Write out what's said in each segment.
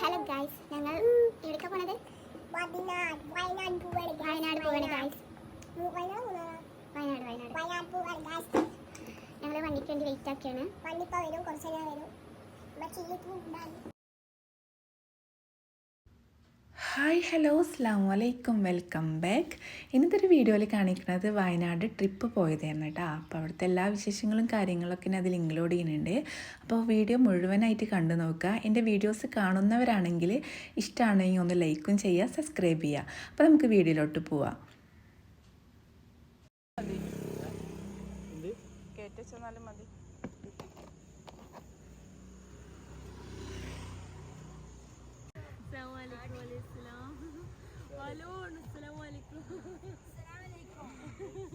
Hello guys ഞങ്ങൾ എവിടേക്കാ പോണത്? വയനാട്. വയനാട് പോവാണ് വയനാട് പോവാണ് ഗൈസ് വയനാട് വയനാട് വയനാട്. പോവാണ് ഗായ്സ് ഞങ്ങൾ വണ്ടിക്ക് വേണ്ടി വെയിറ്റ് ആക്കിയാണ്. വണ്ടിപ്പ വരും കുറച്ച് നേരം വരും. ഹായ് ഹലോ അസ്ലാം വലൈക്കും വെൽക്കം ബാക്ക്. ഇന്നത്തെ ഒരു വീഡിയോയിൽ കാണിക്കുന്നത് വയനാട് ട്രിപ്പ് പോയതായിരുന്നു കേട്ടോ. അപ്പോൾ അവിടുത്തെ എല്ലാ വിശേഷങ്ങളും കാര്യങ്ങളൊക്കെ ഞാൻ അതിൽ ഇൻക്ലൂഡ് ചെയ്യുന്നുണ്ട്. അപ്പോൾ വീഡിയോ മുഴുവനായിട്ട് കണ്ടു നോക്കുക. എന്റെ വീഡിയോസ് കാണുന്നവരാണെങ്കിൽ ഇഷ്ടമാണെങ്കിൽ ഒന്ന് ലൈക്കും ചെയ്യുക സബ്സ്ക്രൈബ് ചെയ്യുക. അപ്പോൾ നമുക്ക് വീഡിയോയിലോട്ട് പോവാം. കേട്ടാലും മതി ആ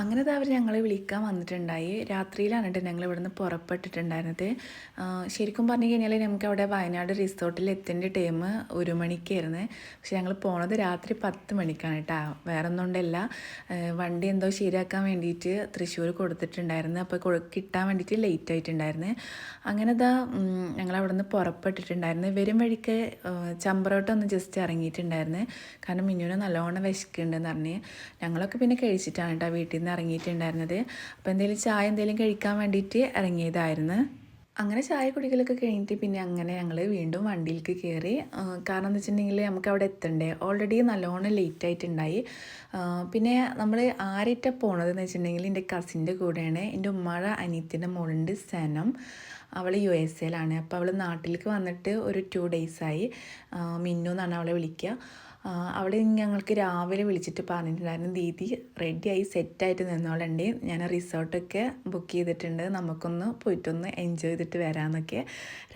അങ്ങനെ അവർ ഞങ്ങളെ വിളിക്കാൻ വന്നിട്ടുണ്ടായി. രാത്രിയിലാണ് കേട്ടോ ഞങ്ങൾ ഇവിടുന്ന് പുറപ്പെട്ടിട്ടുണ്ടായിരുന്നത്. ശരിക്കും പറഞ്ഞു കഴിഞ്ഞാൽ നമുക്ക് അവിടെ വയനാട് റിസോർട്ടിൽ എത്തേണ്ട ടൈം ഒരു മണിക്കായിരുന്നു. പക്ഷെ ഞങ്ങൾ പോണത് രാത്രി പത്ത് മണിക്കാണ് കേട്ടോ. വേറെ ഒന്നുകൊണ്ടല്ല വണ്ടി എന്തോ ശരിയാക്കാൻ വേണ്ടിയിട്ട് തൃശ്ശൂർ കൊടുത്തിട്ടുണ്ടായിരുന്നു. അപ്പോൾ കിട്ടാൻ വേണ്ടിയിട്ട് ലേറ്റ് ആയിട്ടുണ്ടായിരുന്നു. അങ്ങനെ ഇതാ ഞങ്ങൾ അവിടെ നിന്ന് പുറപ്പെട്ടിട്ടുണ്ടായിരുന്നു. വരും വഴിക്ക് ചമ്പറോട്ടൊന്ന് ജസ്റ്റ് ഇറങ്ങിയിട്ടുണ്ടായിരുന്നു. കാരണം മിന്നുവിന് നല്ലോണം വിശക്കുന്നുണ്ടെന്ന് പറഞ്ഞ്. ഞങ്ങളൊക്കെ പിന്നെ കഴിച്ചിട്ടാണ് കേട്ടോ വീട്ടിൽ ഇറങ്ങിയിട്ടുണ്ടായിരുന്നത്. അപ്പോൾ എന്തെങ്കിലും ചായ എന്തെങ്കിലും കഴിക്കാൻ വേണ്ടിയിട്ട് ഇറങ്ങിയതായിരുന്നു. അങ്ങനെ ചായ കുടിക്കലൊക്കെ കഴിഞ്ഞിട്ട് പിന്നെ അങ്ങനെ ഞങ്ങൾ വീണ്ടും വണ്ടിയിലേക്ക് കയറി. കാരണം എന്ന് വെച്ചിട്ടുണ്ടെങ്കിൽ നമുക്ക് അവിടെ എത്തണ്ടേ? ഓൾറെഡി നല്ലോണം ലേറ്റ് ആയിട്ടുണ്ടായി. പിന്നെ നമ്മൾ ആരിട്ട പോണതെന്ന് വെച്ചിട്ടുണ്ടെങ്കിൽ എന്റെ കസിന്റെ കൂടെയാണ്. എന്റെ ഉമ്മഴ അനിയത്തിന്റെ മോളുണ്ട് സനം. അവൾ യു എസ് എയിലാണ് അപ്പോൾ അവൾ നാട്ടിലേക്ക് വന്നിട്ട് ഒരു ടു ഡേയ്സായി മിന്നു എന്നാണ് അവളെ വിളിക്കുക. അവിടെ ഞങ്ങൾക്ക് രാവിലെ വിളിച്ചിട്ട് പറഞ്ഞിട്ടുണ്ടായിരുന്നു ദീദി റെഡിയായി സെറ്റായിട്ട് നിന്നോളണ്ട്. ഞാൻ റിസോർട്ടൊക്കെ ബുക്ക് ചെയ്തിട്ടുണ്ട്. നമുക്കൊന്ന് പോയിട്ടൊന്ന് എൻജോയ് ചെയ്തിട്ട് വരാമെന്നൊക്കെ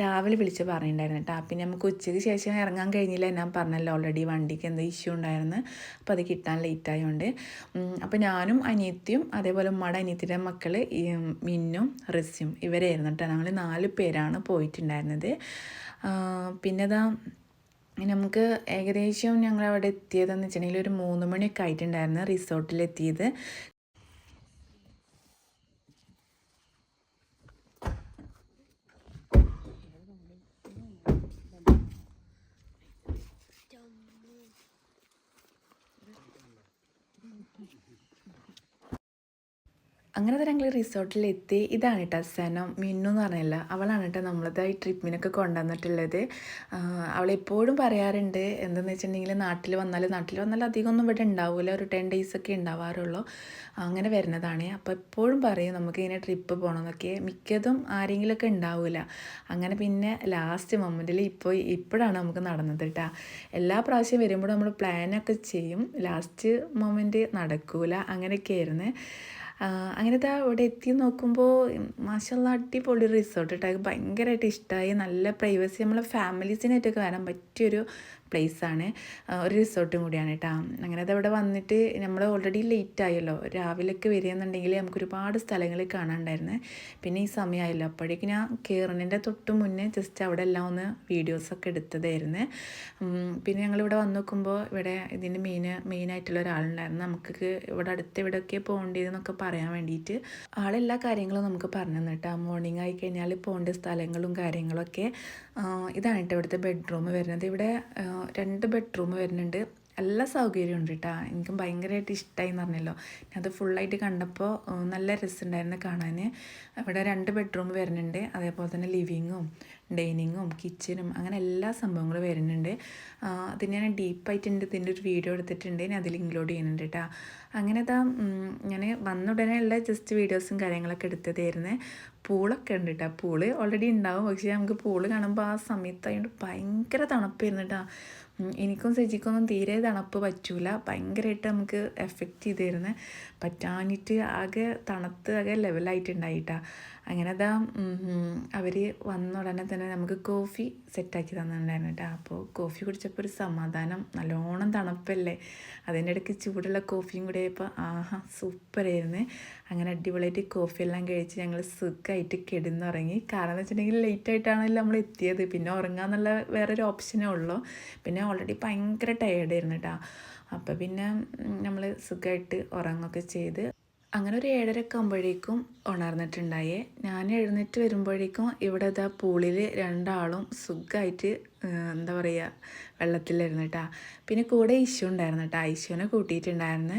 രാവിലെ വിളിച്ച് പറഞ്ഞിട്ടുണ്ടായിരുന്നു കേട്ടോ. പിന്നെ നമുക്ക് ഉച്ചയ്ക്ക് ശേഷം ഇറങ്ങാൻ കഴിഞ്ഞില്ല ഞാൻ പറഞ്ഞല്ലോ. ഓൾറെഡി വണ്ടിക്ക് എന്തോ ഇഷ്യൂ ഉണ്ടായിരുന്നു. അപ്പോൾ അത് കിട്ടാൻ ലേറ്റ് ആയതുകൊണ്ട് അപ്പോൾ ഞാനും അനിയത്തിയും അതേപോലെ ഉമ്മയുടെ അനിയത്തിന്റെ മക്കൾ മിന്നും റിസ്യും ഇവരായിരുന്നു കേട്ടോ. ഞങ്ങൾ നാല് പേരാണ് പോയിട്ടുണ്ടായിരുന്നത്. പിന്നെതാ നമുക്ക് ഏകദേശം ഞങ്ങൾ അവിടെ എത്തിയതെന്ന് വെച്ചിട്ടുണ്ടെങ്കിൽ ഒരു മൂന്ന് മണിയൊക്കെ ആയിട്ടുണ്ടായിരുന്നു റിസോർട്ടിൽ അങ്ങനെ തന്നെ ഞങ്ങൾ റിസോർട്ടിൽ എത്തി ഇതാണ് കേട്ടോ സനം. മിന്നു എന്ന് പറഞ്ഞില്ല. അവളാണ് കേട്ടോ നമ്മളത് ഈ ട്രിപ്പിനൊക്കെ കൊണ്ടുവന്നിട്ടുള്ളത്. അവളെപ്പോഴും പറയാറുണ്ട് എന്തെന്ന് വെച്ചിട്ടുണ്ടെങ്കിൽ നാട്ടിൽ വന്നാൽ നാട്ടിൽ വന്നാൽ അധികമൊന്നും ഇവിടെ ഉണ്ടാവില്ല ഒരു ടെൻ ഡേയ്സ് ഒക്കെ ഉണ്ടാവാറുള്ളൂ. അങ്ങനെ വരുന്നതാണ്. അപ്പോൾ എപ്പോഴും പറയും നമുക്ക് ഇങ്ങനെ ട്രിപ്പ് പോകണമെന്നൊക്കെ മിക്കതും ആരെങ്കിലുമൊക്കെ ഉണ്ടാവില്ല അങ്ങനെ പിന്നെ ലാസ്റ്റ് മൊമെന്റിൽ ഇപ്പോൾ ഇപ്പോഴാണ് നമുക്ക് നടന്നത് കേട്ടോ. എല്ലാ പ്രാവശ്യം വരുമ്പോഴും നമ്മൾ പ്ലാനൊക്കെ ചെയ്യും. ലാസ്റ്റ് മൊമെന്റ് നടക്കൂല. അങ്ങനെയൊക്കെ ആയിരുന്നു അങ്ങനത്തെ അവിടെ എത്തി നോക്കുമ്പോൾ മാഷല്ല അടിപൊളി റിസോർട്ട് കേട്ടോ ഭയങ്കരമായിട്ട് ഇഷ്ടമായി നല്ല പ്രൈവസി നമ്മളെ ഫാമിലീസിനായിട്ടൊക്കെ വരാൻ പറ്റിയൊരു പ്ലേസാണ് ഒരു റിസോർട്ടും കൂടിയാണ് കേട്ടോ അങ്ങനെ അതവിടെ വന്നിട്ട് നമ്മൾ ഓൾറെഡി ലേറ്റ് ആയല്ലോ. രാവിലെയൊക്കെ വരികയെന്നുണ്ടെങ്കിൽ നമുക്ക് ഒരുപാട് സ്ഥലങ്ങൾ കാണാനുണ്ടായിരുന്നു. പിന്നെ ഈ സമയമായല്ലോ. അപ്പോഴേക്കും ഞാൻ കയറുന്നതിന്റെ തൊട്ട് മുന്നേ ജസ്റ്റ് അവിടെ എല്ലാം ഒന്ന് വീഡിയോസൊക്കെ എടുത്തതായിരുന്നു. പിന്നെ ഞങ്ങളിവിടെ വന്ന് നോക്കുമ്പോൾ ഇവിടെ ഇതിന്റെ മെയിൻ മെയിനായിട്ടുള്ള ഒരാളുണ്ടായിരുന്നു. നമുക്ക് ഇവിടെ അടുത്ത് ഇവിടെയൊക്കെ പോകേണ്ടതെന്നൊക്കെ പറയാൻ വേണ്ടിയിട്ട് ആളെല്ലാ കാര്യങ്ങളും നമുക്ക് പറഞ്ഞു തന്നിട്ടാ മോർണിംഗ് ആയി കഴിഞ്ഞാൽ പോകേണ്ട സ്ഥലങ്ങളും കാര്യങ്ങളൊക്കെ ഇതാണ് കേട്ടോ ഇവിടുത്തെ ബെഡ്റൂം വരുന്നത്. ഇവിടെ രണ്ട് ബെഡ്റൂം വരുന്നുണ്ട്. എല്ലാ സൗകര്യവും ഉണ്ട് കേട്ടോ എനിക്ക് ഭയങ്കരമായിട്ട് ഇഷ്ടമായി എന്ന് പറഞ്ഞല്ലോ അത് ഫുള്ളായിട്ട് കണ്ടപ്പോൾ നല്ല രസമുണ്ടായിരുന്നു കാണാൻ ഇവിടെ രണ്ട് ബെഡ്റൂം വരുന്നുണ്ട്. അതേപോലെ തന്നെ ലിവിങ്ങും ഡൈനിങ്ങും കിച്ചനും അങ്ങനെ എല്ലാ സംഭവങ്ങളും വരുന്നുണ്ട്. അതിന് അത് ഞാൻ ഡീപ്പായിട്ടുണ്ട് ഇതിന്റെ ഒരു വീഡിയോ എടുത്തിട്ടുണ്ട്. ഞാൻ അതിൽ ഇൻക്ലൂഡ് ചെയ്യുന്നുണ്ട് കേട്ടോ അങ്ങനെ ഇതാ ഞാൻ വന്ന ഉടനെയുള്ള ജസ്റ്റ് വീഡിയോസും കാര്യങ്ങളൊക്കെ എടുത്തതായിരുന്നു. പൂളൊക്കെ ഉണ്ട് കേട്ടോ പൂൾ ഓൾറെഡി ഉണ്ടാവും. പക്ഷേ നമുക്ക് പൂൾ കാണുമ്പോൾ ആ സമയത്തായതുകൊണ്ട് ഭയങ്കര തണുപ്പായിരുന്നു കേട്ടോ എനിക്കും സജിക്കൊന്നും തീരെ തണുപ്പ് പറ്റൂല. ഭയങ്കരമായിട്ട് നമുക്ക് എഫക്റ്റ് ചെയ്തിരുന്നു. പറ്റാനിട്ട് ആകെ തണുത്ത് ആകെ ലെവലായിട്ടുണ്ടായിട്ടാ അങ്ങനെ അതാ അവർ വന്ന ഉടനെ തന്നെ നമുക്ക് കോഫി സെറ്റാക്കി തന്നിട്ടുണ്ടായിരുന്നു കേട്ടോ അപ്പോൾ കോഫി കുടിച്ചപ്പോൾ ഒരു സമാധാനം. നല്ലോണം തണുപ്പല്ലേ? അതിന്റെ ഇടയ്ക്ക് ചൂടുള്ള കോഫിയും കൂടെ ആയപ്പോൾ ആഹാ സൂപ്പറായിരുന്നു അങ്ങനെ അടിപൊളിയായിട്ട് കോഫി എല്ലാം കഴിച്ച് ഞങ്ങൾ സുഖമായിട്ട് കിടന്നുറങ്ങി. കാരണം എന്ന് വെച്ചിട്ടുണ്ടെങ്കിൽ ലേറ്റ് ആയിട്ടാണല്ലോ നമ്മൾ എത്തിയത്. പിന്നെ ഉറങ്ങാന്നുള്ള വേറൊരു ഓപ്ഷനേ ഉള്ളൂ. പിന്നെ ഓൾറെഡി ഭയങ്കര ടയേർഡായിരുന്നു കേട്ടോ അപ്പോൾ പിന്നെ നമ്മൾ സുഖമായിട്ട് ഉറങ്ങുകയൊക്കെ ചെയ്ത് അങ്ങനെ ഒരു ഏഴരയൊക്കെ ആകുമ്പോഴേക്കും ഉണർന്നിട്ടുണ്ടായേ. ഞാൻ എഴുന്നേറ്റ് വരുമ്പോഴേക്കും ഇവിടെ ഇതാ പൂളിൽ രണ്ടാളും സുഖമായിട്ട് എന്താ പറയുക വെള്ളത്തിലായിരുന്നു കേട്ടോ പിന്നെ കൂടെ ഇഷ്യൂ ഉണ്ടായിരുന്നു കേട്ടോ ഐശുവിനെ കൂട്ടിയിട്ടുണ്ടായിരുന്നു.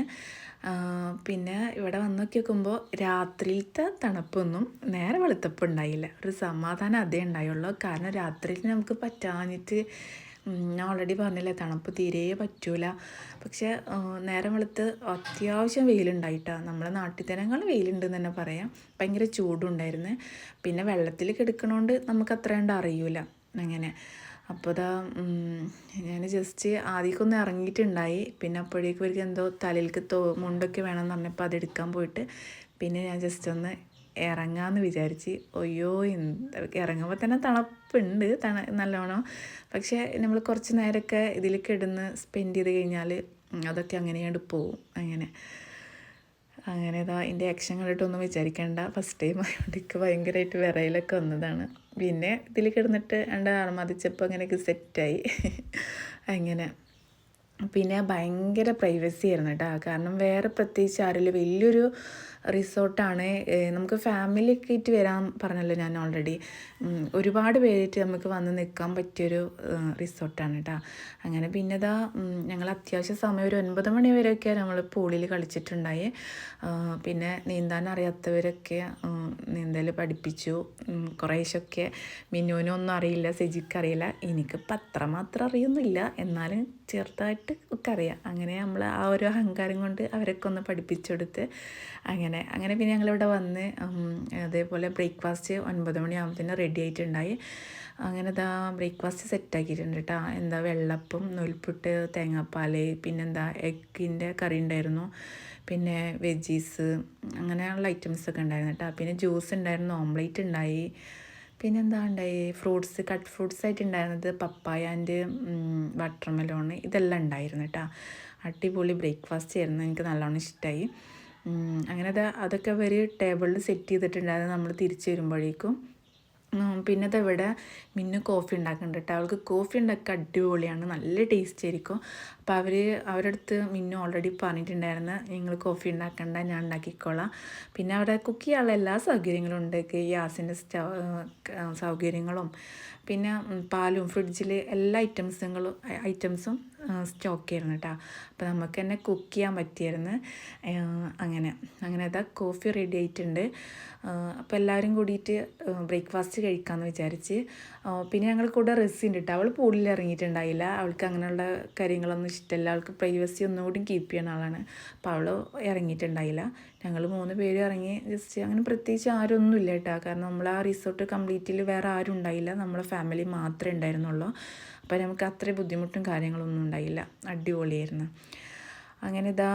പിന്നെ ഇവിടെ വന്ന് നോക്കി നോക്കുമ്പോൾ രാത്രിയിലത്തെ തണുപ്പൊന്നും നേരെ വെളുത്തപ്പം ഉണ്ടായില്ല. ഒരു സമാധാനം അതേ ഉണ്ടായുള്ളൂ. കാരണം രാത്രിയിൽ നമുക്ക് പറ്റാഞ്ഞിട്ട് ഞാൻ ഓൾറെഡി പറഞ്ഞില്ലേ തണുപ്പ് തീരെ പറ്റൂല. പക്ഷെ നേരം വെളുത്ത് അത്യാവശ്യം വെയിലുണ്ടായിട്ടാണ് നമ്മളെ നാട്ടിൽ തന്നെക്കാൾ വെയിലുണ്ടെന്ന് തന്നെ പറയാം. ഭയങ്കര ചൂടുണ്ടായിരുന്നു പിന്നെ വെള്ളത്തിൽ കിടക്കണോണ്ട് നമുക്ക് അത്രയുണ്ട് അറിയൂല. അങ്ങനെ. അപ്പോൾ ഇതാ ഞാൻ ജസ്റ്റ് ആദ്യമൊക്കെ ഇറങ്ങിയിട്ടുണ്ടായി. പിന്നെ അപ്പോഴേക്കും ഇവർക്ക് എന്തോ തലയിലേക്ക് തോ മുണ്ടൊക്കെ വേണമെന്ന് പറഞ്ഞപ്പോൾ അതെടുക്കാൻ പോയിട്ട് പിന്നെ ഞാൻ ജസ്റ്റ് ഒന്ന് ഇറങ്ങാമെന്ന് വിചാരിച്ച്. ഒയ്യോ ഇറങ്ങുമ്പോൾ തന്നെ തണുപ്പുണ്ട് തണ നല്ലോണം. പക്ഷേ നമ്മൾ കുറച്ച് നേരമൊക്കെ ഇതിൽ കിടന്ന് സ്പെൻഡ് ചെയ്ത് കഴിഞ്ഞാൽ അതൊക്കെ അങ്ങനെയാണ്ട് പോവും അങ്ങനെ. അങ്ങനെ ഇതാ എന്റെ ആക്ഷൻ കണ്ടിട്ടൊന്നും വിചാരിക്കേണ്ട. ഫസ്റ്റ് ടൈം ആയതുകൊണ്ട് എനിക്ക് ഭയങ്കരമായിട്ട് വിറയിലൊക്കെ വന്നതാണ്. പിന്നെ ഇതിൽ കിടന്നിട്ട് എന്റെ അർമതിച്ചപ്പോൾ അങ്ങനെയൊക്കെ സെറ്റായി. അങ്ങനെ. പിന്നെ ഭയങ്കര പ്രൈവസി ആയിരുന്നു കേട്ടോ കാരണം വേറെ പ്രത്യേകിച്ച് ആരില്ല വലിയൊരു റിസോർട്ടാണ്. നമുക്ക് ഫാമിലി ഒക്കെ ആയിട്ട് വരാൻ പറഞ്ഞല്ലോ ഞാൻ ഓൾറെഡി. ഒരുപാട് പേരായിട്ട് നമുക്ക് വന്ന് നിൽക്കാൻ പറ്റിയൊരു റിസോർട്ടാണ് കേട്ടോ അങ്ങനെ പിന്നെ ഇതാ ഞങ്ങൾ അത്യാവശ്യം സമയം ഒരു ഒൻപത് മണി വരെയൊക്കെ നമ്മൾ പൂളിൽ കളിച്ചിട്ടുണ്ടായി. പിന്നെ നീന്താൻ അറിയാത്തവരൊക്കെ നീന്തൽ പഠിപ്പിച്ചു. കുറേശ്ശൊക്കെ മിന്നുവിനൊന്നും അറിയില്ല സിജിക്ക് അറിയില്ല. എനിക്ക് പത്രം മാത്രം അറിയുന്നില്ല എന്നാലും ചെറുതായിട്ട് ഒക്കെ അറിയാം. അങ്ങനെ നമ്മൾ ആ ഒരു അഹങ്കാരം കൊണ്ട് അവരൊക്കെ ഒന്ന് പഠിപ്പിച്ചെടുത്ത് അങ്ങനെ അങ്ങനെ. അങ്ങനെ പിന്നെ ഞങ്ങളിവിടെ വന്ന് അതേപോലെ ബ്രേക്ക്ഫാസ്റ്റ് ഒൻപത് മണിയാകുമ്പോൾ റെഡി ആയിട്ടുണ്ടായി. അങ്ങനെ ഇതാ ബ്രേക്ക്ഫാസ്റ്റ് സെറ്റാക്കിയിട്ടുണ്ട് കേട്ടോ എന്താ വെള്ളപ്പം നൂൽപ്പുട്ട് തേങ്ങാപ്പാൽ പിന്നെന്താ എഗ്ഗിന്റെ കറി ഉണ്ടായിരുന്നു. പിന്നെ വെജീസ് അങ്ങനെയുള്ള ഐറ്റംസ് ഒക്കെ ഉണ്ടായിരുന്നു കേട്ടോ പിന്നെ ജ്യൂസ് ഉണ്ടായിരുന്നു ഓംലേറ്റ് ഉണ്ടായി. പിന്നെന്താ ഉണ്ടായി? ഫ്രൂട്ട്സ് കട്ട് ഫ്രൂട്ട്സ് ആയിട്ട് ഉണ്ടായിരുന്നത് പപ്പായ ആൻഡ് വാട്ടർമെലോൺ ഇതെല്ലാം ഉണ്ടായിരുന്നു കേട്ടോ അടിപൊളി ബ്രേക്ക്ഫാസ്റ്റ് ആയിരുന്നു. എനിക്ക് നല്ലോണം ഇഷ്ടമായി അങ്ങനെ അത് അതൊക്കെ അവർ ടേബിളിൽ സെറ്റ് ചെയ്തിട്ടുണ്ടായിരുന്നു നമ്മൾ തിരിച്ചു വരുമ്പോഴേക്കും. പിന്നെ ഇവിടെ മിന്നു കോഫി ഉണ്ടാക്കുന്നുണ്ട് കേട്ടോ അവൾക്ക് കോഫി ഉണ്ടാക്കുക അടിപൊളിയാണ്. നല്ല ടേസ്റ്റ് ആയിരിക്കും. അപ്പോൾ അവർ അവരുടെ അടുത്ത് മിന്നു ഓൾറെഡി പറഞ്ഞിട്ടുണ്ടായിരുന്നു നിങ്ങൾ കോഫി ഉണ്ടാക്കണ്ട ഞാൻ ഉണ്ടാക്കിക്കോളാം. പിന്നെ അവിടെ കുക്ക് ചെയ്യാനുള്ള എല്ലാ സൗകര്യങ്ങളും ഉണ്ട്. ഗ്യാസിന്റെ സൗകര്യങ്ങളും. പിന്നെ പാലും ഫ്രിഡ്ജിൽ എല്ലാ ഐറ്റംസുകളും ഐറ്റംസും സ്റ്റോക്ക് ആയിരുന്നു കേട്ടോ അപ്പോൾ നമുക്ക് തന്നെ കുക്ക് ചെയ്യാൻ പറ്റിയായിരുന്നു. അങ്ങനെ. അങ്ങനെ അതാ കോഫി റെഡി ആയിട്ടുണ്ട്. അപ്പോൾ എല്ലാവരും കൂടിയിട്ട് ബ്രേക്ക്ഫാസ്റ്റ് കഴിക്കാമെന്ന് വിചാരിച്ച്. പിന്നെ ഞങ്ങൾ കൂടെ റെസ് ഉണ്ട് കേട്ടോ അവൾ പൂളിൽ ഇറങ്ങിയിട്ടുണ്ടായില്ല. അവൾക്ക് അങ്ങനെയുള്ള കാര്യങ്ങളൊന്നും ഇഷ്ടമല്ല അവൾക്ക് പ്രൈവസി ഒന്നുകൂടി കീപ്പ് ചെയ്യുന്ന ആളാണ്. അപ്പോൾ അവൾ ഇറങ്ങിയിട്ടുണ്ടായില്ല. ഞങ്ങൾ മൂന്ന് പേര് ഇറങ്ങി ജസ്റ്റ് അങ്ങനെ പ്രത്യേകിച്ച് ആരൊന്നും ഇല്ല കേട്ടോ കാരണം നമ്മൾ ആ റിസോർട്ട് കംപ്ലീറ്റിൽ വേറെ ആരും ഉണ്ടായില്ല. നമ്മളെ ഫാമിലി മാത്രമേ ഉണ്ടായിരുന്നുള്ളൂ. അപ്പോൾ നമുക്ക് അത്ര ബുദ്ധിമുട്ടും കാര്യങ്ങളൊന്നും ഉണ്ടായില്ല. അടിപൊളിയായിരുന്നു. അങ്ങനെ ഇതാ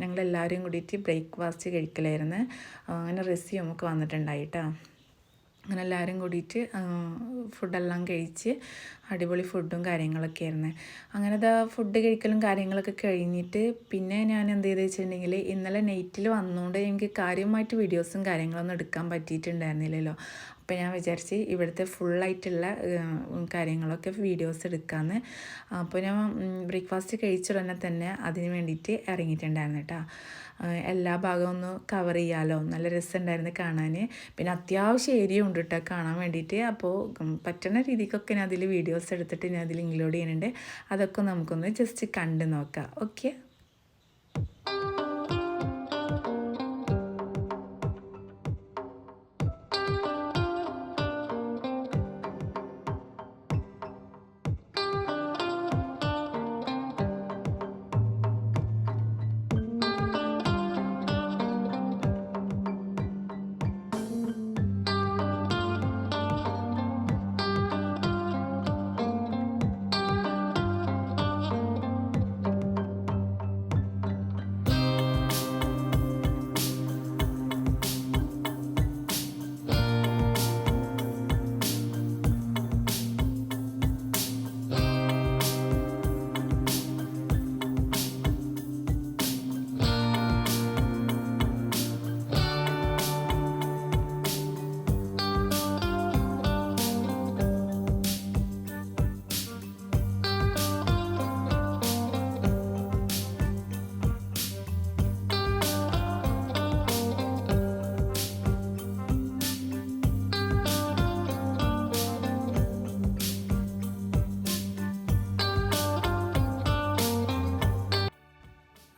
ഞങ്ങളെല്ലാവരും കൂടിയിട്ട് ബ്രേക്ക്ഫാസ്റ്റ് കഴിക്കലായിരുന്നു. അങ്ങനെ റെസിയും ഒക്കെ വന്നിട്ടുണ്ടായി കേട്ടോ അങ്ങനെ എല്ലാവരും കൂടിയിട്ട് ഫുഡെല്ലാം കഴിച്ച് അടിപൊളി ഫുഡും കാര്യങ്ങളൊക്കെ ആയിരുന്നു അങ്ങനെ ഇതാ ഫുഡ് കഴിക്കലും കാര്യങ്ങളൊക്കെ കഴിഞ്ഞിട്ട് പിന്നെ ഞാൻ എന്ത് ചെയ്തെന്ന് വെച്ചിട്ടുണ്ടെങ്കിൽ ഇന്നലെ നൈറ്റിൽ വന്നുകൊണ്ട് എനിക്ക് കാര്യമായിട്ട് വീഡിയോസും കാര്യങ്ങളൊന്നും എടുക്കാൻ പറ്റിയിട്ടുണ്ടായിരുന്നില്ലല്ലോ. അപ്പോൾ ഞാൻ വിചാരിച്ച് ഇവിടുത്തെ ഫുള്ളായിട്ടുള്ള കാര്യങ്ങളൊക്കെ വീഡിയോസ് എടുക്കാമെന്ന് അപ്പോൾ ഞാൻ ബ്രേക്ക്ഫാസ്റ്റ് കഴിച്ച ഉടനെ തന്നെ അതിന് വേണ്ടിയിട്ട് ഇറങ്ങിയിട്ടുണ്ടായിരുന്നു കേട്ടോ. എല്ലാ ഭാഗവും ഒന്ന് കവർ ചെയ്യാമല്ലോ നല്ല രസമുണ്ടായിരുന്നു കാണാൻ പിന്നെ അത്യാവശ്യം ഏരിയ ഉണ്ട് കേട്ടോ കാണാൻ വേണ്ടിയിട്ട്. അപ്പോൾ പറ്റുന്ന രീതിക്കൊക്കെ ഞാൻ അതിൽ വീഡിയോസ് എടുത്തിട്ട് ഞാൻ അതിൽ ഇൻക്ലൂഡ് ചെയ്യുന്നുണ്ട്. അതൊക്കെ നമുക്കൊന്ന് ജസ്റ്റ് കണ്ട് നോക്കാം. ഓക്കെ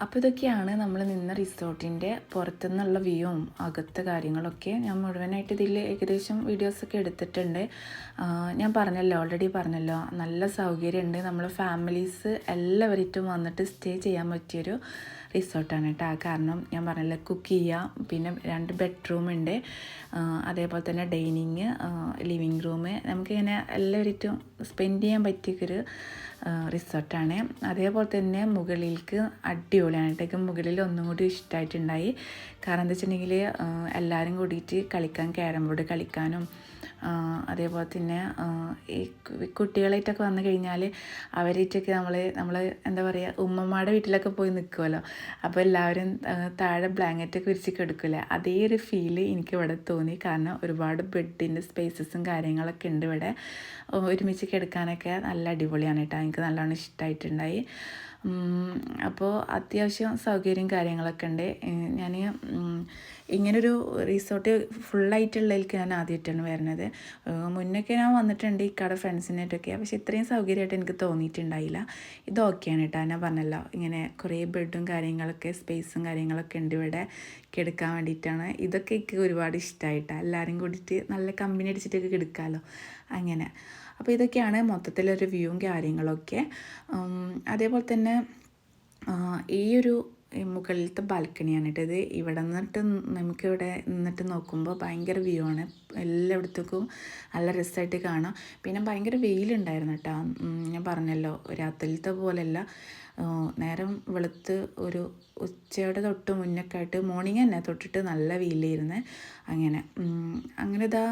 അപ്പോൾ ഇതൊക്കെയാണ് നമ്മൾ നിന്ന റിസോർട്ടിന്റെ പുറത്തുനിന്നുള്ള വ്യൂവും അകത്തെ കാര്യങ്ങളൊക്കെ. ഞാൻ മുഴുവനായിട്ട് ഇതിൽ ഏകദേശം വീഡിയോസൊക്കെ എടുത്തിട്ടുണ്ട്. ഞാൻ പറഞ്ഞല്ലോ ഓൾറെഡി പറഞ്ഞല്ലോ. നല്ല സൗകര്യമുണ്ട് നമ്മൾ ഫാമിലീസ് എല്ലാവരും വന്നിട്ട് സ്റ്റേ ചെയ്യാൻ പറ്റിയൊരു റിസോർട്ടാണ് കേട്ടോ. കാരണം ഞാൻ പറഞ്ഞില്ല കുക്ക് ചെയ്യുക പിന്നെ രണ്ട് ബെഡ്റൂം ഉണ്ട്. അതേപോലെ തന്നെ ഡൈനിങ് ലിവിങ് റൂം നമുക്കിങ്ങനെ എല്ലാവരും സ്പെൻഡ് ചെയ്യാൻ പറ്റിയൊരു റിസോർട്ടാണ്. അതേപോലെ തന്നെ മുകളിലേക്ക് അടിപൊളിയാണ് കേട്ടോ. മുകളിൽ ഒന്നും കൂടി ഇഷ്ടമായിട്ടുണ്ടായി കാരണം എന്താ വെച്ചിട്ടുണ്ടെങ്കിൽ എല്ലാവരും കൂടിയിട്ട് കളിക്കാൻ ക്യാരം ബോർഡ് കളിക്കാനും അതേപോലെ തന്നെ ഈ കുട്ടികളായിട്ടൊക്കെ വന്നു കഴിഞ്ഞാൽ അവരായിട്ടൊക്കെ നമ്മൾ നമ്മൾ എന്താ പറയുക ഉമ്മമാരുടെ വീട്ടിലൊക്കെ പോയി നിൽക്കുമല്ലോ അപ്പോൾ എല്ലാവരും താഴെ ബ്ലാങ്കറ്റൊക്കെ വിരിച്ചൊക്കെ എടുക്കില്ല അതേ ഒരു ഫീൽ എനിക്ക് ഇവിടെ തോന്നി. കാരണം ഒരുപാട് ബെഡിന്റെ സ്പേസസും കാര്യങ്ങളൊക്കെ ഉണ്ട് ഇവിടെ. ഒരുമിച്ച് കിടക്കാനൊക്കെ നല്ല അടിപൊളിയാണ് കേട്ടോ. എനിക്ക് നല്ലോണം ഇഷ്ടമായിട്ടുണ്ടായി അപ്പോൾ അത്യാവശ്യം സൗകര്യം കാര്യങ്ങളൊക്കെ ഉണ്ട്. ഞാൻ ഇങ്ങനൊരു റിസോർട്ട് ഫുള്ളായിട്ടുള്ളതിലേക്ക് ഞാൻ ആദ്യമായിട്ടാണ് വരുന്നത്. മുന്നൊക്കെ ഞാൻ വന്നിട്ടുണ്ട് ഈ കട ഫ്രണ്ട്സിനായിട്ടൊക്കെ പക്ഷേ ഇത്രയും സൗകര്യമായിട്ട് എനിക്ക് തോന്നിയിട്ടുണ്ടായില്ല. ഇത് ഓക്കെയാണ് കേട്ടോ ഞാൻ പറഞ്ഞല്ലോ ഇങ്ങനെ കുറേ ബെഡും കാര്യങ്ങളൊക്കെ സ്പേസും കാര്യങ്ങളൊക്കെ ഉണ്ട് ഇവിടെ. കിടക്കാൻ വേണ്ടിയിട്ടാണ്. ഇതൊക്കെ എനിക്ക് ഒരുപാട് ഇഷ്ടമായിട്ടാണ് എല്ലാവരും കൂടിയിട്ട് നല്ല കമ്പനി അടിച്ചിട്ടൊക്കെ കിടക്കാമല്ലോ അങ്ങനെ. അപ്പോൾ ഇതൊക്കെയാണ് മൊത്തത്തിലൊരു വ്യൂവും കാര്യങ്ങളൊക്കെ. അതേപോലെ തന്നെ ഈ ഒരു മുകളിലത്തെ ബാൽക്കണിയാണ് കേട്ടോ ഇത്. ഇവിടെ നിന്നിട്ട് നമുക്കിവിടെ നിന്നിട്ട് നോക്കുമ്പോൾ ഭയങ്കര വ്യൂ ആണ്. എല്ലായിടത്തേക്കും നല്ല രസമായിട്ട് കാണാം. പിന്നെ ഭയങ്കര വെയിലുണ്ടായിരുന്നു കേട്ടോ. ഞാൻ പറഞ്ഞല്ലോ രാത്രിയിലത്തെ പോലെയല്ല. നേരം വെളുത്ത് ഒരു ഉച്ചയുടെ തൊട്ട് മുന്നൊക്കെ ആയിട്ട് മോർണിംഗ് തന്നെ തൊട്ടിട്ട് നല്ല വെയിലായിരുന്നു അങ്ങനെ അങ്ങനെ ഇതാ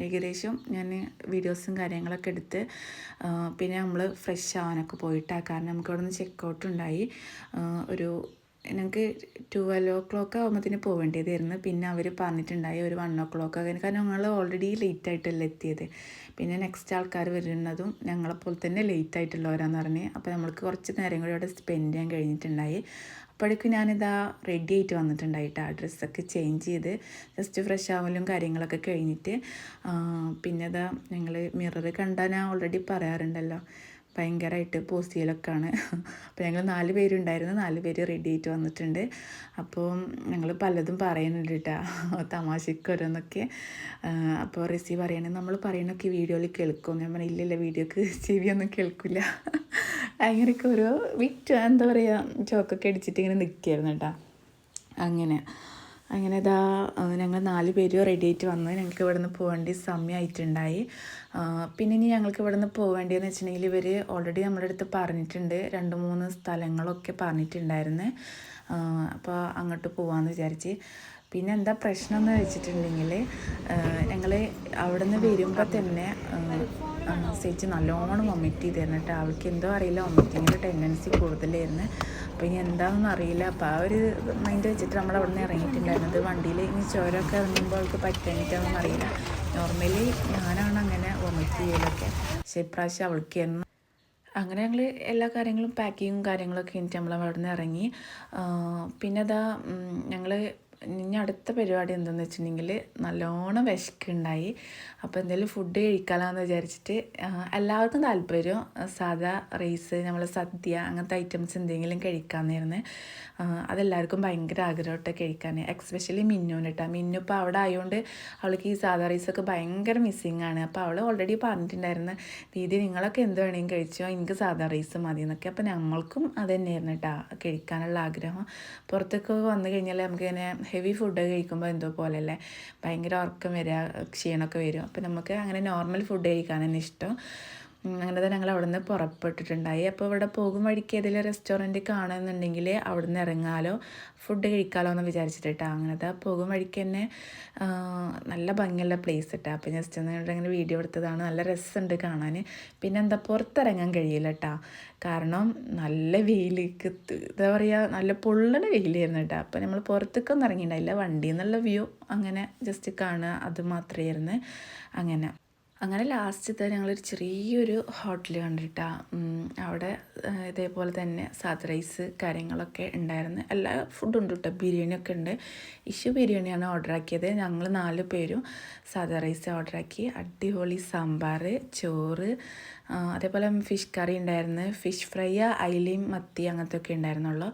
ഏകദേശം ഞാൻ വീഡിയോസും കാര്യങ്ങളൊക്കെ എടുത്ത് പിന്നെ നമ്മൾ ഫ്രഷ് ആവാനൊക്കെ പോയിട്ടാണ് കാരണം നമുക്ക് അവിടെ നിന്ന് ചെക്കൗട്ട് ഉണ്ടായി ഒരു ഞങ്ങൾക്ക് ട്വൽവ് ഓ ക്ലോക്ക് ആകുമ്പോഴത്തേന് പോവേണ്ടതായിരുന്നു പിന്നെ അവർ പറഞ്ഞിട്ടുണ്ടായി ഒരു വൺ ഓ ക്ലോക്ക് ആകാൻ. കാരണം ഞങ്ങൾ ഓൾറെഡി ലേറ്റ് ആയിട്ടല്ലേ എത്തിയത്. പിന്നെ നെക്സ്റ്റ് ആൾക്കാർ വരുന്നതും ഞങ്ങളെപ്പോലെ തന്നെ ലേറ്റ് ആയിട്ടുള്ളവരാന്ന് പറഞ്ഞ്. അപ്പോൾ നമ്മൾക്ക് കുറച്ച് നേരം കൂടി അവിടെ സ്പെൻഡ് ചെയ്യാൻ കഴിഞ്ഞിട്ടുണ്ടായി. അപ്പോഴേക്കും ഞാനിതാ റെഡി ആയിട്ട് വന്നിട്ടുണ്ടായിട്ട് ആ ഡ്രസ്സൊക്കെ ചേഞ്ച് ചെയ്ത് ജസ്റ്റ് ഫ്രഷ് ആവലും കാര്യങ്ങളൊക്കെ കഴിഞ്ഞിട്ട് പിന്നെ ഇതാ ഞങ്ങൾ മിറർ കണ്ടാൽ ഞാൻ ഓൾറെഡി പറയാറുണ്ടല്ലോ. ഭയങ്കരമായിട്ട് പോസിറ്റീവിലൊക്കെയാണ് അപ്പോൾ ഞങ്ങൾ നാല് പേരുണ്ടായിരുന്നു. നാല് പേര് റെഡി ആയിട്ട് വന്നിട്ടുണ്ട്. അപ്പോൾ ഞങ്ങൾ പലതും പറയുന്നുണ്ട് കേട്ടോ തമാശക്ക് ഓരോന്നൊക്കെ അപ്പോൾ റിസീവ് പറയണേ നമ്മൾ പറയണൊക്കെ വീഡിയോയിൽ കേൾക്കും. ഞാൻ പറഞ്ഞില്ല ഇല്ലില്ല വീഡിയോക്ക് ചെവിയൊന്നും കേൾക്കില്ല അങ്ങനെയൊക്കെ ഓരോ വിറ്റ് എന്താ പറയുക ചോക്കൊക്കെ അടിച്ചിട്ട് ഇങ്ങനെ നിൽക്കുകയായിരുന്നു കേട്ടോ അങ്ങനെ. അങ്ങനെ ഇതാ ഞങ്ങൾ നാല് പേരും റെഡി ആയിട്ട് വന്നു ഞങ്ങൾക്ക് ഇവിടെ നിന്ന് പോകേണ്ടി സമയമായിട്ടുണ്ടായി പിന്നെ ഇനി ഞങ്ങൾക്ക് ഇവിടെ നിന്ന് പോകേണ്ടതെന്ന് വെച്ചിട്ടുണ്ടെങ്കിൽ ഇവർ ഓൾറെഡി നമ്മുടെ അടുത്ത് പറഞ്ഞിട്ടുണ്ട്. രണ്ട് മൂന്ന് സ്ഥലങ്ങളൊക്കെ പറഞ്ഞിട്ടുണ്ടായിരുന്നു. അപ്പോൾ അങ്ങോട്ട് പോകാമെന്ന് വിചാരിച്ച്. പിന്നെ എന്താ പ്രശ്നം എന്ന് വെച്ചിട്ടുണ്ടെങ്കിൽ ഞങ്ങൾ അവിടെ നിന്ന് വരുമ്പോൾ തന്നെ ചേച്ചി നല്ലോണം വൊമിറ്റ് ചെയ്തിരുന്നു കേട്ടോ. അവൾക്ക് എന്തോ അറിയില്ല വൊമിറ്റിങ്ങിന്റെ ടെൻഡൻസി കൂടുതലായിരുന്നു. അപ്പോൾ ഇനി എന്താണെന്ന് അറിയില്ല. അപ്പോൾ ആ ഒരു മൈൻഡ് വെച്ചിട്ട് നമ്മൾ അവിടെ നിന്ന് ഇറങ്ങിയിട്ടുണ്ടായിരുന്നത് വണ്ടിയിൽ ഇനി ചോരമൊക്കെ ഇറങ്ങുമ്പോൾ അവൾക്ക് പറ്റാനിട്ടാണെന്ന് അറിയില്ല. നോർമലി ഞാനാണ് അങ്ങനെ വൊമിറ്റ് ചെയ്യലൊക്കെ. പക്ഷേ ഇപ്രാവശ്യം അവൾക്ക് എന്ന് അങ്ങനെ ഞങ്ങൾ എല്ലാ കാര്യങ്ങളും പാക്കിങ്ങും കാര്യങ്ങളൊക്കെ കഴിഞ്ഞിട്ട് നമ്മൾ അവിടെ നിന്ന് ഇറങ്ങി പിന്നെ അതാ ഞങ്ങൾ ഇനി അടുത്ത പരിപാടി എന്താണെന്ന് വെച്ചിട്ടുണ്ടെങ്കിൽ നല്ലോണം വിശക്കുണ്ടായി. അപ്പോൾ എന്തെങ്കിലും ഫുഡ് കഴിക്കാമെന്ന് വിചാരിച്ചിട്ട് എല്ലാവർക്കും താല്പര്യം. സാധാ റൈസ് നമ്മൾ സദ്യ അങ്ങനത്തെ ഐറ്റംസ് എന്തെങ്കിലും കഴിക്കാമെന്നായിരുന്നു അതെല്ലാവർക്കും ഭയങ്കര ആഗ്രഹമായിട്ട് കഴിക്കാൻ. എക്സ്പെഷ്യലി മിന്നുവിന് കേട്ടോ മിന്നു ഇപ്പോൾ അവിടെ ആയതുകൊണ്ട് അവൾക്ക് ഈ സാധാ റൈസൊക്കെ ഭയങ്കര മിസ്സിങ് ആണ്. അപ്പോൾ അവൾ ഓൾറെഡി പറഞ്ഞിട്ടുണ്ടായിരുന്നു ദീദി നിങ്ങളൊക്കെ എന്ത് വേണമെങ്കിലും കഴിച്ചോ? എനിക്ക് സാധാ റൈസ് മതി എന്നൊക്കെ. അപ്പോൾ നമ്മൾക്കും അത് തന്നെയായിരുന്നു കേട്ടോ കഴിക്കാനുള്ള ആഗ്രഹം. പുറത്തൊക്കെ വന്നു കഴിഞ്ഞാൽ നമുക്കിങ്ങനെ ഹെവി ഫുഡ് കഴിക്കുമ്പോൾ എന്തോ പോലെയല്ലേ? ഭയങ്കര ഉറക്കം വരിക ക്ഷീണമൊക്കെ വരും. അപ്പോൾ നമുക്ക് അങ്ങനെ നോർമൽ ഫുഡ് കഴിക്കാൻ തന്നെ ഇഷ്ടം. അങ്ങനെ തന്നെ ഞങ്ങൾ അവിടെ നിന്ന് പുറപ്പെട്ടിട്ടുണ്ടായി. അപ്പോൾ ഇവിടെ പോകും വഴിക്ക് ഏതെങ്കിലും റെസ്റ്റോറന്റ് കാണുന്നുണ്ടെങ്കിൽ അവിടെ നിന്ന് ഇറങ്ങാലോ ഫുഡ് കഴിക്കാലോ എന്ന് വിചാരിച്ചിട്ടാണ് അങ്ങനത്തെ പോകും വഴിക്ക് തന്നെ നല്ല ഭംഗിയുള്ള പ്ലേസ് ഇട്ടാ. അപ്പോൾ ജസ്റ്റ് ഒന്ന് ഇങ്ങനെ വീഡിയോ എടുത്തതാണ്. നല്ല രസമുണ്ട് കാണാൻ. പിന്നെ എന്താ പുറത്തിറങ്ങാൻ കഴിയില്ല കേട്ടാ കാരണം നല്ല വെയിലേക്ക് എന്താ പറയുക നല്ല പൊള്ളണ വെയിലായിരുന്നു കേട്ടോ അപ്പോൾ നമ്മൾ പുറത്തേക്കൊന്നും ഇറങ്ങിയിട്ടുണ്ടായില്ല വണ്ടിയിൽ നിന്നുള്ള വ്യൂ അങ്ങനെ ജസ്റ്റ് കാണുക അത് മാത്രമായിരുന്നു അങ്ങനെ. അങ്ങനെ ലാസ്റ്റത്തെ ഞങ്ങളൊരു ചെറിയൊരു ഹോട്ടൽ കണ്ടിട്ടാ. അവിടെ ഇതേപോലെ തന്നെ സാദ് റൈസ് കാര്യങ്ങളൊക്കെ ഉണ്ടായിരുന്നു. എല്ലാ ഫുഡും ഉണ്ട് കേട്ടോ ബിരിയാണിയൊക്കെ ഉണ്ട്. ഇഷു ബിരിയാണിയാണ് ഓർഡർ ആക്കിയത്. ഞങ്ങൾ നാല് പേരും സാദാ റൈസ് ഓർഡർ ആക്കി. അടിപൊളി സാമ്പാർ ചോറ് അതേപോലെ ഫിഷ് കറി ഉണ്ടായിരുന്നു. ഫിഷ് ഫ്രൈ അയിലയും മത്തി അങ്ങനത്തെ ഒക്കെ ഉണ്ടായിരുന്നുള്ളൂ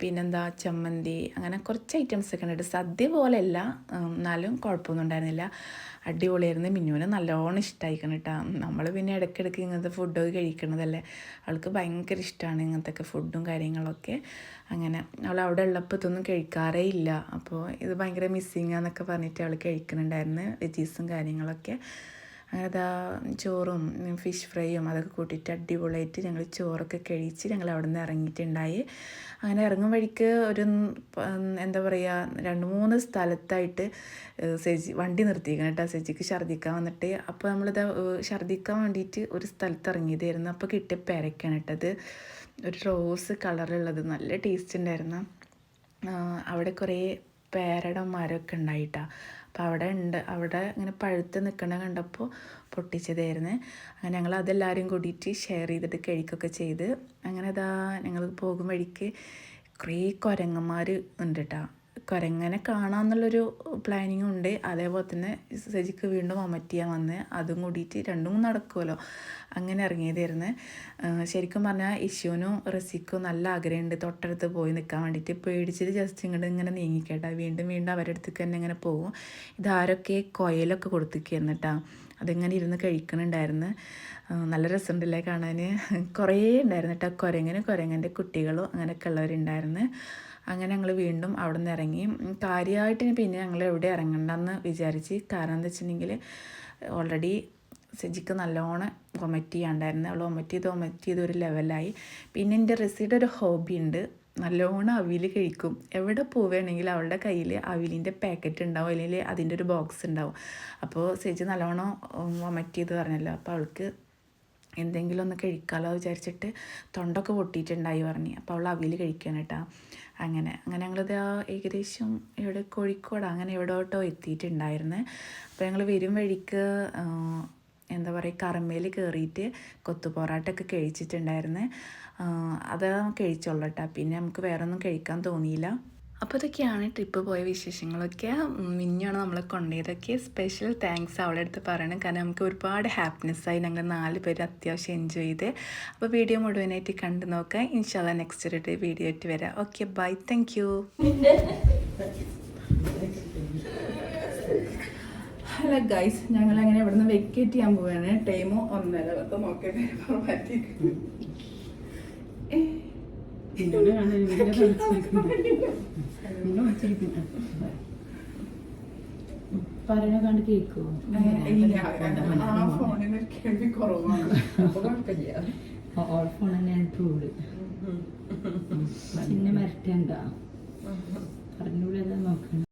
പിന്നെന്താ ചമ്മന്തി അങ്ങനെ കുറച്ച് ഐറ്റംസ് ഒക്കെ ഉണ്ടായിട്ട് സദ്യ പോലെയല്ല എന്നാലും കുഴപ്പമൊന്നും ഉണ്ടായിരുന്നില്ല. അടിപൊളിയായിരുന്നു. മിന്നുവിന് നല്ലോണം ഇഷ്ടമായിക്കണം കേട്ടോ നമ്മൾ പിന്നെ ഇടയ്ക്കിടയ്ക്ക് ഇങ്ങനത്തെ ഫുഡൊക്കെ കഴിക്കണതല്ലേ. അവൾക്ക് ഭയങ്കര ഇഷ്ടമാണ് ഇങ്ങനത്തെ ഫുഡും കാര്യങ്ങളൊക്കെ. അങ്ങനെ അവൾ അവിടെ ഉള്ളപ്പോൾ ഇതൊന്നും കഴിക്കാറേ ഇല്ല. അപ്പോൾ ഇത് ഭയങ്കര മിസ്സിങ് എന്നൊക്കെ പറഞ്ഞിട്ട് അവൾ കഴിക്കുന്നുണ്ടായിരുന്നു വെജീസും കാര്യങ്ങളൊക്കെ. അങ്ങനെ ചോറും ഫിഷ് ഫ്രൈയും അതൊക്കെ കൂട്ടിയിട്ട് അടിപൊളിയായിട്ട് ഞങ്ങൾ ചോറൊക്കെ കഴിച്ച് ഞങ്ങൾ അവിടെ നിന്ന് ഇറങ്ങിയിട്ടുണ്ടായി. അങ്ങനെ ഇറങ്ങും വഴിക്ക് ഒരു എന്താ പറയുക രണ്ട് മൂന്ന് സ്ഥലത്തായിട്ട് സെജി വണ്ടി നിർത്തിയിരിക്കണം കേട്ടോ സെജിക്ക് ഛർദ്ദിക്കാൻ വന്നിട്ട്. അപ്പോൾ നമ്മളിത് ഛർദ്ദിക്കാൻ വേണ്ടിയിട്ട് ഒരു സ്ഥലത്ത് ഇറങ്ങിയതായിരുന്നു. അപ്പോൾ കിട്ടിയ പെരക്കാണ് കേട്ടത് ഒരു റോസ് കളറുള്ളത് നല്ല ടേസ്റ്റ് ഉണ്ടായിരുന്നു. അവിടെ കുറേ പേരയുടെ മരമൊക്കെ ഉണ്ടായിട്ടാണ് അപ്പോൾ അവിടെ ഉണ്ട്. അവിടെ ഇങ്ങനെ പഴുത്ത് നിൽക്കണ കണ്ടപ്പോൾ പൊട്ടിച്ചതായിരുന്നു. അങ്ങനെ ഞങ്ങൾ അതെല്ലാവരും കൂടിയിട്ട് ഷെയർ ചെയ്തിട്ട് കഴിക്കുകയൊക്കെ ചെയ്ത്. അങ്ങനെ അതാ ഞങ്ങൾ പോകും വഴിക്ക് കുറേ കുരങ്ങന്മാർ ഉണ്ട് കേട്ടോ കുരങ്ങനെ കാണാമെന്നുള്ളൊരു പ്ലാനിങ് ഉണ്ട്. അതേപോലെ തന്നെ സജിക്ക് വീണ്ടും വൊമറ്റ് ചെയ്യാൻ വന്ന്. അതും കൂടിയിട്ട് രണ്ടും നടക്കുമല്ലോ അങ്ങനെ ഇറങ്ങിയതായിരുന്നു. ശരിക്കും പറഞ്ഞാൽ ഇഷ്യൂനും റസിക്കും നല്ല ആഗ്രഹമുണ്ട്. തൊട്ടടുത്ത് പോയി നിൽക്കാൻ വേണ്ടിയിട്ട്. പേടിച്ചിട്ട് ജസ്റ്റ് ഇങ്ങോട്ട് ഇങ്ങനെ നീങ്ങിക്കേട്ടാ. വീണ്ടും വീണ്ടും അവരുടെ അടുത്തേക്ക് തന്നെ ഇങ്ങനെ പോകും. ഇതാരൊക്കെ കൊയലൊക്കെ കൊടുത്തിരിക്കുന്നു കേട്ടോ അതിങ്ങനെ ഇരുന്ന് കഴിക്കണുണ്ടായിരുന്നു. നല്ല രസമുണ്ടല്ലേ കാണാൻ കുറേ ഉണ്ടായിരുന്നു കേട്ടോ കുരങ്ങനും കുരങ്ങന്റെ കുട്ടികളും അങ്ങനെയൊക്കെ ഉള്ളവരുണ്ടായിരുന്നു. അങ്ങനെ ഞങ്ങൾ വീണ്ടും അവിടെ നിന്ന് ഇറങ്ങി കാര്യമായിട്ട് പിന്നെ ഞങ്ങൾ എവിടെ ഇറങ്ങണ്ടെന്ന് വിചാരിച്ച് കാരണം എന്താ വെച്ചിട്ടുണ്ടെങ്കിൽ ഓൾറെഡി സജിക്ക് നല്ലോണം വൊമറ്റ് ചെയ്യാണ്ടായിരുന്നു. അവൾ വൊമറ്റ് ചെയ്ത് വൊമറ്റ് ചെയ്ത് ഒരു ലെവലായി പിന്നെ എന്റെ റെസിയുടെ ഒരു ഹോബി ഉണ്ട്. നല്ലോണം അവിൽ കഴിക്കും. എവിടെ പോവുകയാണെങ്കിൽ അവളുടെ കയ്യിൽ അവിലിന്റെ പാക്കറ്റ് ഉണ്ടാവും. അല്ലെങ്കിൽ അതിന്റെ ഒരു ബോക്സ് ഉണ്ടാവും. അപ്പോൾ സെജി നല്ലോണം വൊമറ്റ് ചെയ്ത് പറഞ്ഞല്ലോ. അപ്പോൾ അവൾക്ക് എന്തെങ്കിലും ഒന്ന് കഴിക്കാമല്ലോ വിചാരിച്ചിട്ട് തൊണ്ടൊക്കെ പൊട്ടിയിട്ടുണ്ടായി പറഞ്ഞു. അപ്പോൾ അവൾ അവിൽ കഴിക്കാൻ കേട്ടോ. അങ്ങനെ അങ്ങനെ ഞങ്ങളിത് ആ ഏകദേശം ഇവിടെ കോഴിക്കോട് അങ്ങനെ എവിടോട്ടോ എത്തിയിട്ടുണ്ടായിരുന്നു. അപ്പോൾ ഞങ്ങൾ വരും വഴിക്ക് എന്താ പറയുക കറമേൽ കയറിയിട്ട് കൊത്തു പൊറാട്ടൊക്കെ കഴിച്ചിട്ടുണ്ടായിരുന്നു. അത് കഴിച്ചോളൂ കേട്ടോ. പിന്നെ നമുക്ക് വേറെ ഒന്നും കഴിക്കാൻ തോന്നിയില്ല. അപ്പോൾ ഇതൊക്കെയാണ് ട്രിപ്പ് പോയ വിശേഷങ്ങളൊക്കെ. മിന്നാണ് നമ്മളെ കൊണ്ടുപോയതൊക്കെ സ്പെഷ്യൽ താങ്ക്സ് അവളെ അടുത്ത് പറയണം. കാരണം നമുക്ക് ഒരുപാട് ഹാപ്പിനെസ്സായി ഞങ്ങൾ നാല് പേര് അത്യാവശ്യം എൻജോയ് ചെയ്ത്. അപ്പോൾ വീഡിയോ മുഴുവനായിട്ട് കണ്ടു നോക്കാം. ഇൻഷാല്ല നെക്സ്റ്റ് ഒരു വീഡിയോ ആയിട്ട് വരാം. Okay bye thank you hello guys ഞങ്ങൾ അങ്ങനെ ഇവിടുന്ന് വെക്കേറ്റ് ചെയ്യാൻ പോവുകയാണ് ടൈമോ ഒന്നര. അപ്പോൾ നോക്കട്ടെ പറ്റി. ഏ കാണാൻ നിന്നെ കളിച്ചിരിക്കുന്നു നിന്നെ കളിച്ചിരിക്കുന്നു പറയണ കണ്ട് കേക്കോ? ആ കണ്ട് കുഴപ്പമില്ല. ഓൾ ഫോൺ തന്നെയാണ് ട്രൂൾ പിന്നെ മരട്ടണ്ട. പറഞ്ഞൂടെ നോക്കണം.